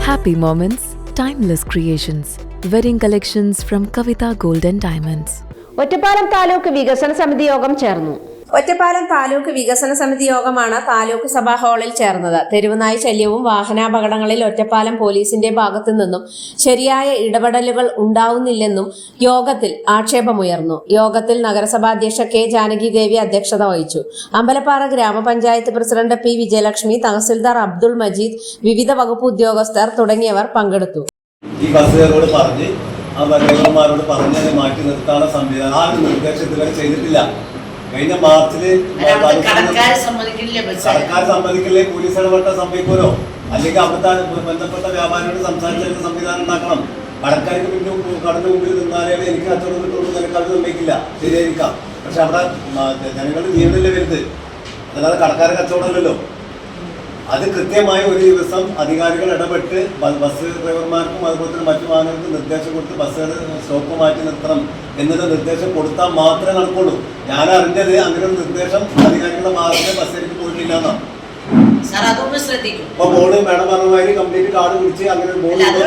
Happy moments, timeless creations. Wedding collections from Kavita Golden and Diamonds. Ottapalam taluk വികസന സമിതി യോഗം ചേർന്നു ഒറ്റപ്പാലം താലൂക്ക് വികസന സമിതി യോഗമാണ് താലൂക്ക് സഭാ ഹാളിൽ ചേർന്നത്. തെരുവുനായി ശല്യവും വാഹനാപകടങ്ങളിൽ ഒറ്റപ്പാലം പോലീസിന്റെ ഭാഗത്തു നിന്നും ശരിയായ ഇടപെടലുകൾ ഉണ്ടാവുന്നില്ലെന്നും യോഗത്തിൽ ആക്ഷേപമുയർന്നു. യോഗത്തിൽ നഗരസഭാ അധ്യക്ഷ കെ ജാനകി ദേവി അധ്യക്ഷത വഹിച്ചു. അമ്പലപ്പാറ ഗ്രാമപഞ്ചായത്ത് പ്രസിഡന്റ് പി വിജയലക്ഷ്മി തഹസിൽദാർ അബ്ദുൾ മജീദ് വിവിധ വകുപ്പ് ഉദ്യോഗസ്ഥർ തുടങ്ങിയവർ പങ്കെടുത്തു. ഈ ബസ്സുകാരോട് പറഞ്ഞ് ആ ഡ്രൈവർമാരോട് പറഞ്ഞ് മാറ്റി നിർത്താനുള്ള സംവിധാനം ആ ഒരു നിർദ്ദേശം ചെയ്തിട്ടില്ല. കഴിഞ്ഞ ബസ്? സർക്കാർ സമ്മതിക്കില്ലേ? പോലീസ് ഇടപെട്ട സംഭവിക്കുമല്ലോ അല്ലെങ്കിൽ അവിടുത്തെ ബന്ധപ്പെട്ട വ്യാപാരിയോട് സംസാരിച്ചതിന് സംവിധാനം ഉണ്ടാക്കണം. കടക്കാർക്ക് പിന്നെ കടന്നു മുമ്പിൽ നിന്നാലേ എനിക്ക് കച്ചവടം കിട്ടുള്ളൂ നിനക്കത് സമ്മതിക്കില്ല ശരിയായിരിക്കാം. പക്ഷെ അവിടെ ജനങ്ങളുടെ ജീവനല്ലേ വരുത് അല്ലാതെ കടക്കാരെ കച്ചവടമല്ലല്ലോ അത് കൃത്യമായി ഒരു ദിവസം അധികാരികൾ ഇടപെട്ട് ബസ് ഡ്രൈവർമാർക്കും അതുപോലെ തന്നെ മറ്റു വാഹനങ്ങൾക്കും നിർദ്ദേശം കൊടുത്ത് ബസ്സുകൾ സ്റ്റോപ്പ് മാറ്റി നിർത്തണം എന്നുള്ള നിർദ്ദേശം കൊടുത്താൽ മാത്രമേ നടക്കുള്ളൂ. ഞാൻ അറിഞ്ഞത് അങ്ങനെ ഒരു നിർദ്ദേശം അധികാരികളുടെ ഭാഗത്ത് ബസ്സിലേക്ക് പോയിട്ടില്ല എന്നാണ് അപ്പൊ ബോർഡ് മേഡം പറഞ്ഞ മാതിരി കംപ്ലീറ്റ് കാർഡ് പിടിച്ച് അങ്ങനെ ബോർഡ് അല്ല,